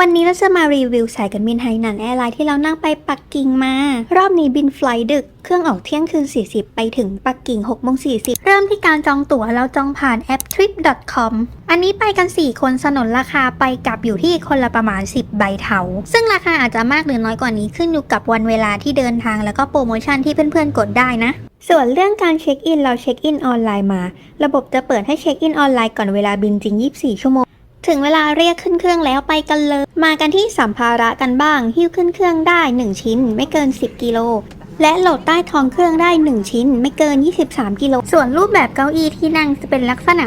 วันนี้เราจะมารีวิวสายการบินไทยนันแอร์ไลน์ที่เรานั่งไปปักกิ่งมา รอบนี้บินไฟล์ดึก เครื่องออกเที่ยงคืน 40 ไปถึงปักกิ่ง6โมง40 เริ่มที่การจองตั๋วเราจองผ่านแอป trip.com อันนี้ไปกัน 4 คนสนนราคาไปกลับอยู่ที่คนละประมาณ 10 ใบเทา ซึ่งราคาอาจจะมากหรือน้อยกว่านี้ขึ้นอยู่กับวันเวลาที่เดินทางแล้วก็โปรโมชั่นที่เพื่อนๆกดได้นะส่วนเรื่องการเช็คอินเราเช็คอินออนไลน์มา ระบบจะเปิดให้เช็คอินออนไลน์ก่อนเวลาบินจริง 24 ชั่วโมง ถึงเวลาเรียกขึ้นเครื่องแล้วไปกันเลย มากันที่สัมภาระกันบ้าง หิ้วขึ้นเครื่องได้ 1 ชิ้น ไม่เกิน 10 กิโลและโหลดใต้ท้องเครื่องได้ 1 ชิ้น ไม่เกิน 23 กิโล ส่วนรูปแบบเก้าอี้ที่นั่งจะเป็นลักษณะ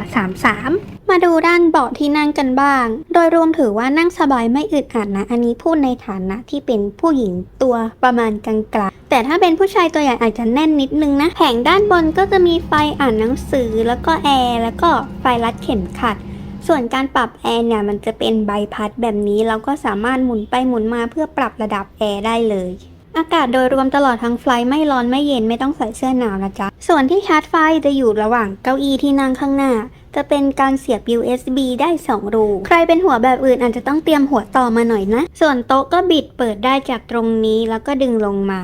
33 มาดูด้านเบาะที่นั่งกันบ้าง โดยรวมถือว่านั่งสบายไม่อึดอัดนะ อันนี้พูดในฐานะที่เป็นผู้หญิงตัวประมาณกลางๆ แต่ถ้าเป็นผู้ชายตัวใหญ่อาจจะแน่นนิดนึงนะ แผงด้านบนก็จะมีไฟอ่านหนังสือแล้วก็แอร์แล้วก็ไฟรัดเข็มขัด ส่วนการปรับแอร์เนี่ยมันจะเป็นใบพัดแบบนี้เราก็สามารถหมุนไปหมุนมาเพื่อปรับระดับแอร์ได้เลย อากาศโดยรวมตลอดทั้งไฟล์ไม่ร้อนไม่เย็นไม่ต้องใส่เสื้อหนาวนะจ๊ะ ส่วนที่ชาร์จไฟจะอยู่ระหว่างเก้าอี้ที่นั่งข้างหน้า จะเป็นการเสียบ USB ได้ 2 รู ใครเป็นหัวแบบอื่นอาจจะต้องเตรียมหัวต่อมาหน่อยนะ ส่วนโต๊ะก็บิดเปิดได้จากตรงนี้แล้วก็ดึงลงมา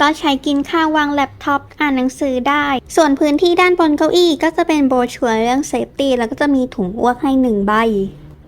ก็ใช้กินข้าววางแล็ปท็อปอ่านหนังสือได้ ส่วนพื้นที่ด้านบนเก้าอี้ก็จะเป็นโบชัวเรื่องเซฟตี้แล้วก็จะมีถุงอ้วกให้หนึ่งใบ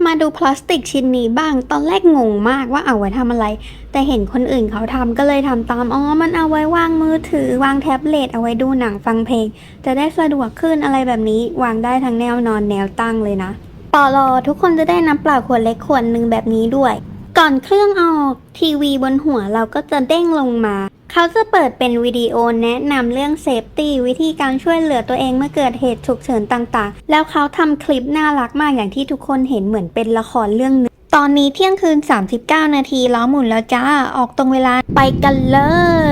มาดูพลาสติกชิ้นนี้บ้าง ตอนแรกงงมากว่าเอาไว้ทำอะไร แต่เห็นคนอื่นเขาทำก็เลยทำตาม อ๋อ มันเอาไว้วางมือถือ วางแท็บเล็ตเอาไว้ดูหนังฟังเพลง จะได้สะดวกขึ้นอะไรแบบนี้ วางได้ทั้งแนวนอนแนวตั้งเลยนะปอลอทุกคนจะได้น้ำเปล่าขวดเล็กขวดหนึ่งแบบนี้ด้วย ก่อนเครื่องออกทีวีบนหัวเราก็จะเด้งลงมา เขาจะเปิดเป็นวิดีโอแนะนำเรื่องเซฟตี้วิธีการช่วยเหลือตัวเองเมื่อเกิดเหตุฉุกเฉินต่างๆ แล้วเขาทำคลิปน่ารักมากอย่างที่ทุกคนเห็นเหมือนเป็นละครเรื่องหนึง ตอนนี้เที่ยงคืน 39 นาทีล้อหมุนแล้วจ้า ออกตรงเวลาไปกันเล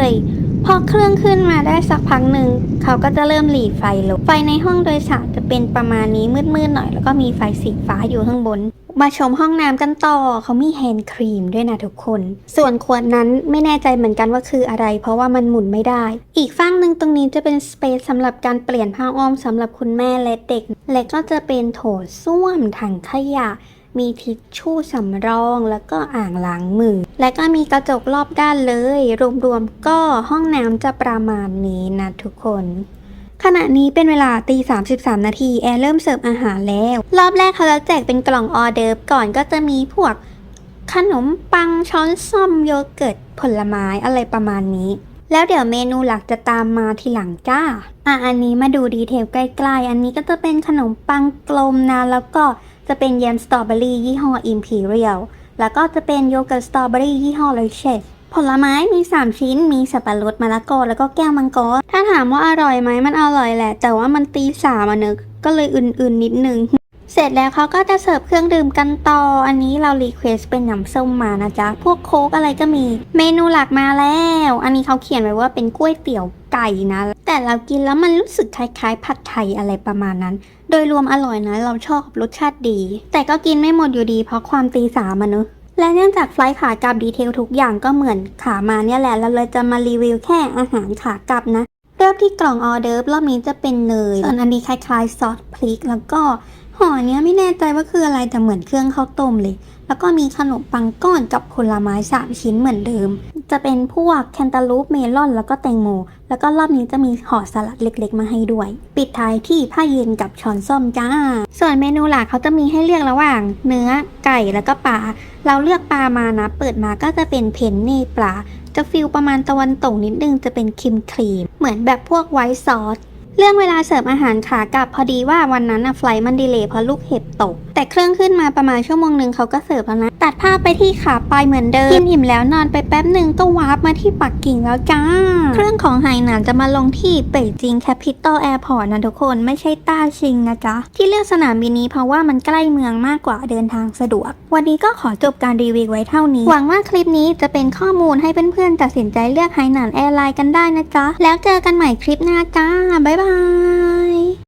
ย พอเครื่องขึ้นมาได้สักพักหนึ่ง เขาก็จะเริ่มหลีไฟลง ไฟในห้องโดยสารจะเป็นประมาณนี้มืดๆหน่อย แล้วก็มีไฟสีฟ้าอยู่ข้างบน มาชมห้องน้ำกันต่อ เขามีแฮนด์ครีมด้วยนะทุกคน ส่วนขวดนั้นไม่แน่ใจเหมือนกันว่าคืออะไร เพราะว่ามันหมุนไม่ได้ อีกฝั่งหนึ่งตรงนี้จะเป็นสเปซสำหรับการเปลี่ยนผ้าอ้อมสำหรับคุณแม่และเด็ก และก็จะเป็นโถส้วมถังขยะมีทิชชู่สำรองแล้วก็อ่างล้างมือ และก็มีกระจกรอบด้านเลย รวมๆก็ห้องน้ำจะประมาณนี้นะทุกคน ขณะนี้เป็นเวลาตี33 นาทีแอร์เริ่มเสิร์ฟอาหารแล้ว รอบแรกเขาจะแจกเป็นกล่องออเดิร์ฟก่อนก็จะมีพวก ขนมปังช้อนส้อมโยเกิร์ตผลไม้อะไรประมาณนี้ แล้วเดี๋ยวเมนูหลักจะตามมาทีหลังจ้า อะอันนี้มาดูดีเทลใกล้ๆ อันนี้ก็จะเป็นขนมปังกลมนะแล้วก็จะเป็นแยมสตรอเบอรี่ยี่ห้อ Imperial แล้วก็จะเป็นโยเกิร์ตสตรอเบอรี่ยี่ห้อ r i c h e s ผลไม้มี 3 ชิ้น มีสับปะรดมะละกอแล้วก็แก้วมังกร ถ้าถามว่าอร่อยไหมมันอร่อยแหละ แต่ว่ามันตีสามอะเนอะก็เลยอื่นๆนิดนึง เสร็จแล้วเขาก็จะเสิร์ฟเครื่องดื่มกันต่อ อันนี้เรารีเควสเป็นน้ำส้มมานะจ๊ะ พวกโค้กอะไรก็มี เมนูหลักมาแล้ว อันนี้เขาเขียนไว้ว่าเป็นก๋วยเตี๋ยวไก่นะ แต่เรากินแล้วมันรู้สึกคล้ายๆ ผัดไทยอะไรประมาณนั้น โดยรวมอร่อยนะ เราชอบรสชาติดี แต่ก็กินไม่หมดอยู่ดีเพราะความตีสามอะเนอะ และเนื่องจากไฟล์ขากลับดีเทลทุกอย่างก็เหมือนขามาเนี่ยแหละเราเลยจะมารีวิวแค่อาหารขากลับนะ เริ่มที่กล่องออเดิร์ฟรอบนี้จะเป็นเนยส่วนอันนี้คล้ายๆซอสพริก แล้วก็ ห่อเนี้ยไม่แน่ใจว่าคืออะไรแต่เหมือนเครื่องข้าวต้มเลย แล้วก็มีขนมปังก้อนกับผลไม้สามชิ้นเหมือนเดิม จะเป็นพวกแคนตาลูปเมลอนแล้วก็แตงโม แล้วก็รอบนี้จะมีห่อสลัดเล็กๆ มาให้ด้วย ปิดท้ายที่ผ้าเย็นกับช้อนส้อมจ้า ส่วนเมนูหลักเขาจะมีให้เลือกระหว่าง เนื้อไก่แล้วก็ปลา เราเลือกปลามานะ เปิดมาก็จะเป็นเพนเน่ปลา จะฟิลประมาณตะวันตกนิดนึงจะเป็นครีมครีมเหมือนแบบพวกไวท์ซอส เรื่องเวลาเสิร์ฟอาหารขากลับพอดีว่าวันนั้นอะไฟล์มันดีเลย์เพราะลูกเห็บตก แต่เครื่องขึ้นมาประมาณชั่วโมงหนึ่งเขาก็เสิร์ฟแล้วนะ ตัดภาพไปที่ขาไปเหมือนเดิม กินอิ่มแล้วนอนไปแป๊บหนึ่งก็วาร์ปมาที่ปักกิ่งแล้วจ้า เครื่องของไหหนานจะมาลงที่เป่ยจิงแคปิตอลแอร์พอร์ตนะทุกคนไม่ใช่ต้าชิงนะจ๊ะ ที่เลือกสนามบินนี้เพราะว่ามันใกล้เมืองมากกว่าเดินทางสะดวก วันนี้ก็ขอจบการรีวิวไว้เท่านี้ หวังว่าคลิปนี้จะเป็นข้อมูลให้เพื่อนๆตัดสินใจเลือกไหหนานแอร์ไลน์กันได้นะจ๊ะ แล้วเจอกันใหม่คลิปหน้าจ้าบ๊ายบาย